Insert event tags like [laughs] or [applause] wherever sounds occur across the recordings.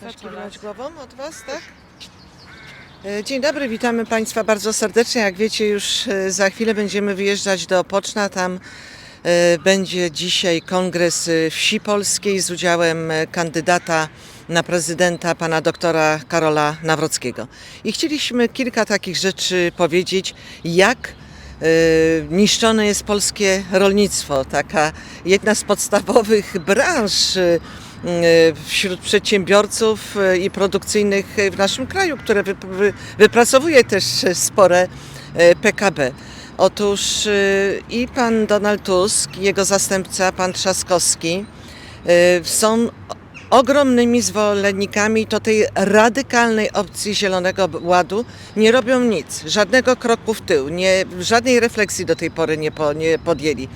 Też kiwnąć głową od Was, tak? E, Dzień dobry, witamy Państwa bardzo serdecznie. Jak wiecie, już e, za chwilę będziemy wyjeżdżać do Opoczna. Tam e, będzie dzisiaj kongres wsi polskiej z udziałem kandydata na prezydenta, pana doktora Karola Nawrockiego. I chcieliśmy kilka takich rzeczy powiedzieć, jak niszczone jest polskie rolnictwo. Taka jedna z podstawowych branż wśród przedsiębiorców e, i produkcyjnych w naszym kraju, które wy- wy- wypracowuje też spore PKB. Otóż i pan Donald Tusk, i jego zastępca, pan Trzaskowski, są ogromnymi zwolennikami to tej radykalnej opcji Zielonego Ładu. Nie robią nic, żadnego kroku w tył, nie, żadnej refleksji do tej pory nie, po, nie podjęli.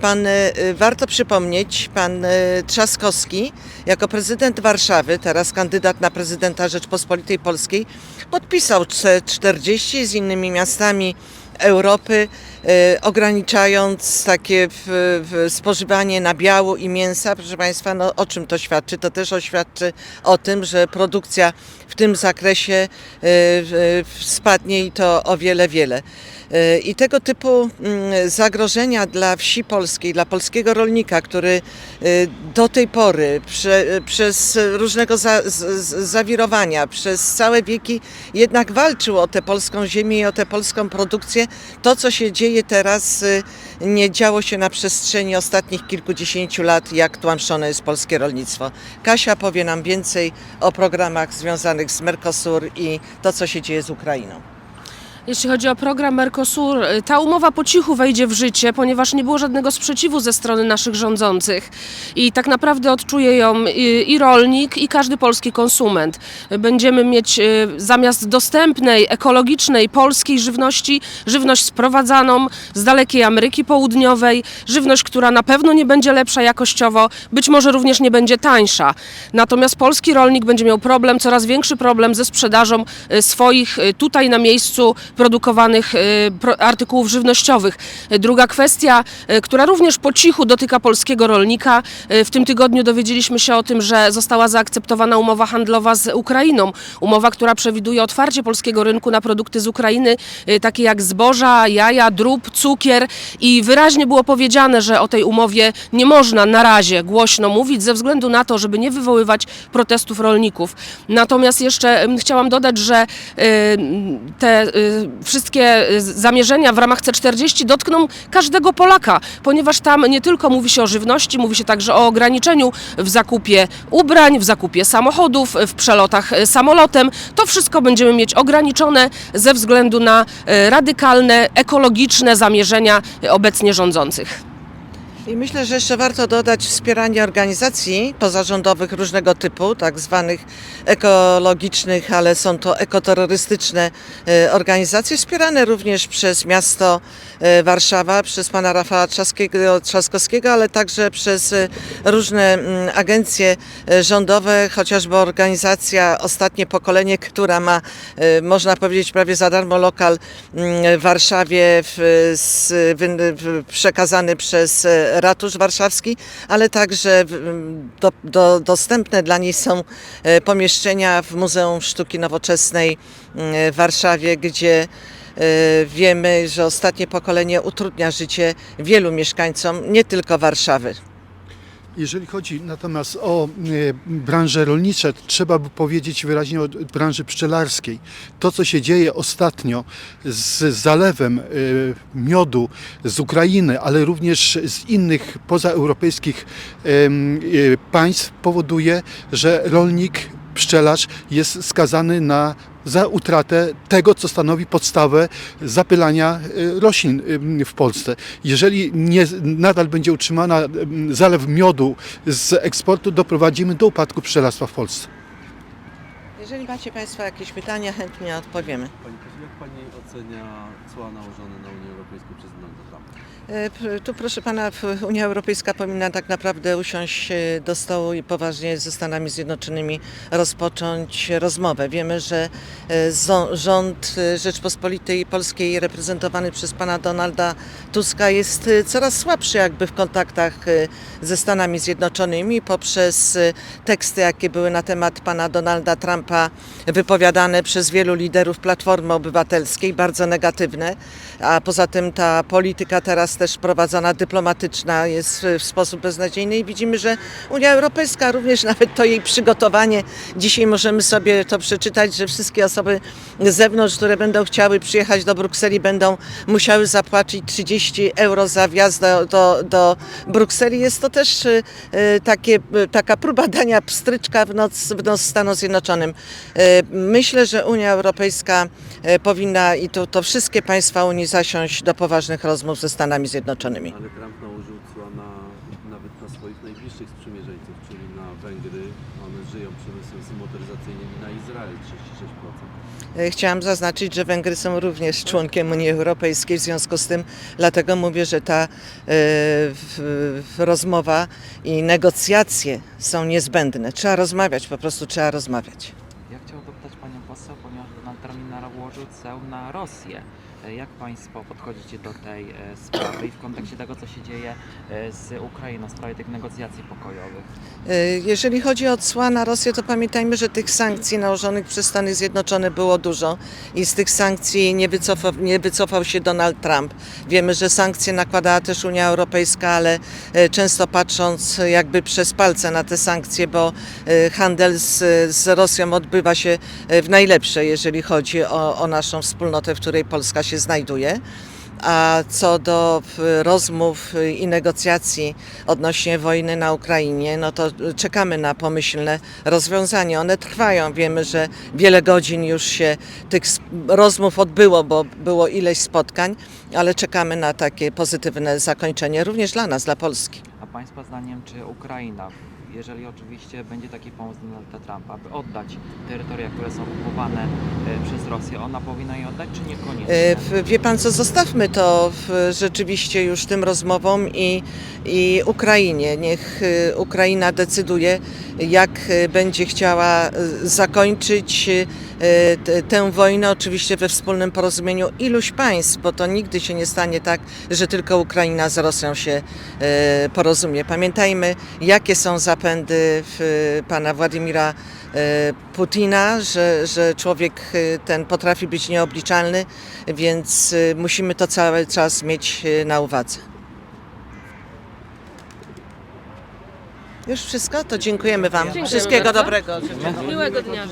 Pan, e, warto przypomnieć, pan e, Trzaskowski, jako prezydent Warszawy, teraz kandydat na prezydenta Rzeczpospolitej Polskiej, podpisał C40 z innymi miastami Europy, ograniczając takie w, w spożywanie nabiału i mięsa. Proszę Państwa, no, o czym to świadczy? To też oświadczy o tym, że produkcja w tym zakresie w- spadnie i to o wiele, wiele. E, I tego typu mm, zagrożenia dla wsi polskiej, dla polskiego rolnika, który do tej pory prze, przez różnego za, z- zawirowania, przez całe wieki jednak walczył o tę polską ziemię i o tę polską produkcję, to co się dzieje teraz e, nie działo się na przestrzeni ostatnich kilkudziesięciu lat, jak tłamszone jest polskie rolnictwo. Kasia powie nam więcej o programach związanych z Mercosur i to, co się dzieje z Ukrainą. Jeśli chodzi o program Mercosur, y, ta umowa po cichu wejdzie w życie, ponieważ nie było żadnego sprzeciwu ze strony naszych rządzących. I tak naprawdę odczuje ją i, i rolnik, i każdy polski konsument. Będziemy mieć y, zamiast dostępnej, ekologicznej, polskiej żywności, żywność sprowadzaną z dalekiej Ameryki Południowej, żywność, która na pewno nie będzie lepsza jakościowo, być może również nie będzie tańsza. Natomiast polski rolnik będzie miał problem, coraz większy problem ze sprzedażą y, swoich y, tutaj na miejscu produkowanych y, artykułów żywnościowych. Druga kwestia, y, która również po cichu dotyka polskiego rolnika. y, W tym tygodniu dowiedzieliśmy się o tym, że została zaakceptowana umowa handlowa z Ukrainą. Umowa, która przewiduje otwarcie polskiego rynku na produkty z Ukrainy, takie jak zboża, jaja, drób, cukier i wyraźnie było powiedziane, że o tej umowie nie można na razie głośno mówić ze względu na to, żeby nie wywoływać protestów rolników. Natomiast jeszcze em, chciałam dodać, że te wszystkie y, zamierzenia w ramach C40 dotkną każdego Polaka, ponieważ tam nie tylko mówi się o żywności, mówi się także o ograniczeniu w zakupie ubrań, w zakupie samochodów, w przelotach y, samolotem. To wszystko będziemy mieć ograniczone ze względu na y, radykalne, ekologiczne zamierzenia obecnie rządzących. I myślę, że jeszcze warto dodać wspieranie organizacji pozarządowych różnego typu, tak zwanych ekologicznych, ale są to ekoterrorystyczne e, organizacje, wspierane również przez miasto e, Warszawa, przez pana Rafała Trzaskowskiego, ale także przez e, różne mm, agencje rządowe, chociażby organizacja Ostatnie Pokolenie, która ma, można powiedzieć, prawie za darmo lokal mm, w Warszawie w, z, w, przekazany przez Ratusz Warszawski, ale także w- do, do, dostępne dla niej są e, pomieszczenia w Muzeum Sztuki Nowoczesnej mm, w Warszawie, gdzie e, wiemy, że ostatnie pokolenie utrudnia życie wielu mieszkańcom, nie tylko Warszawy. Jeżeli chodzi natomiast o e, branże rolnicze, to trzeba by powiedzieć wyraźnie o branży pszczelarskiej. To, co się dzieje ostatnio z zalewem e, miodu z Ukrainy, ale również z innych pozaeuropejskich e, państw, powoduje, że rolnik, pszczelarz jest skazany na za utratę tego, co stanowi podstawę zapylania e, roślin em, w Polsce. Jeżeli nie, nadal będzie utrzymana em, zalew miodu z eksportu, doprowadzimy do upadku pszczelarstwa w Polsce. Jeżeli macie Państwo jakieś pytania, chętnie odpowiemy. Jak Pani ocenia cła nałożone na Unię Europejską przez Donalda Trumpa? E, Tu proszę pana, Unia Europejska powinna tak naprawdę usiąść e, do stołu i poważnie ze Stanami Zjednoczonymi rozpocząć rozmowę. Wiemy, że e, rząd Rzeczpospolitej Polskiej reprezentowany przez pana Donalda Tuska jest coraz słabszy jakby w kontaktach ze Stanami Zjednoczonymi poprzez teksty, jakie były na temat pana Donalda Trumpa wypowiadane przez wielu liderów Platformy Obywatelskiej, bardzo negatywne, a poza tym ta polityka teraz też prowadzona dyplomatyczna jest w sposób beznadziejny i widzimy, że Unia Europejska również [laughs] nawet to jej przygotowanie, dzisiaj możemy sobie to przeczytać, że wszystkie osoby z zewnątrz, które będą chciały przyjechać do Brukseli będą musiały zapłacić 30 euro za wjazd do, do, do Brukseli. Jest to też y, y, takie, y, taka próba [laughs] dania pstryczka w noc, w nos Stanom Zjednoczonym. Myślę, że Unia Europejska powinna i to, to wszystkie państwa Unii zasiąść do poważnych rozmów ze Stanami Zjednoczonymi. Ale Trump nałożył cła na, nawet na swoich najbliższych sprzymierzeńców, czyli na Węgry. One żyją przemysłem motoryzacyjnym i na Izrael 36%. E, Chciałam zaznaczyć, że Węgry są również członkiem Unii Europejskiej, w związku z tym dlatego mówię, że ta w, w rozmowa i negocjacje są niezbędne. Trzeba rozmawiać, po prostu trzeba rozmawiać. Ja chciałbym dopytać Panią poseł, nałożył ceł na Rosję. E, Jak Państwo podchodzicie do tej e, sprawy i w kontekście tego, co się dzieje e, z Ukrainą w sprawie tych negocjacji pokojowych? Jeżeli chodzi o cła na Rosję, to pamiętajmy, że tych sankcji nałożonych przez Stany Zjednoczone było dużo i z tych sankcji nie wycofał, nie wycofał się Donald Trump. Wiemy, że sankcje nakładała też Unia Europejska, ale często patrząc jakby przez palce na te sankcje, bo handel z, z Rosją odbywa się w najlepsze, jeżeli chodzi o, o naszą wspólnotę, w której Polska się znajduje. A co do w, rozmów i negocjacji odnośnie wojny na Ukrainie, no to czekamy na pomyślne rozwiązanie. One trwają. Wiemy, że wiele godzin już się tych rozmów odbyło, bo było ileś spotkań, ale czekamy na takie pozytywne zakończenie również dla nas, dla Polski. A Państwa zdaniem, czy Ukraina, jeżeli oczywiście będzie taki pomysł Donalda Trumpa, aby oddać terytoria, które są okupowane e, przez Rosję, ona powinna je oddać, czy niekoniecznie? E, Wie pan co, zostawmy to rzeczywiście już tym rozmowom i, i Ukrainie. Niech e, Ukraina decyduje, jak będzie chciała zakończyć tę wojnę, oczywiście we wspólnym porozumieniu iluś państw, bo to nigdy się nie stanie tak, że tylko Ukraina z Rosją się e, porozumie. Pamiętajmy, jakie są zapędy w, pana Władimira e, Putina, że, że człowiek ten potrafi być nieobliczalny, więc musimy to cały czas mieć na uwadze. Już wszystko? To dziękujemy Wam. Wszystkiego dobrego. Miłego dnia.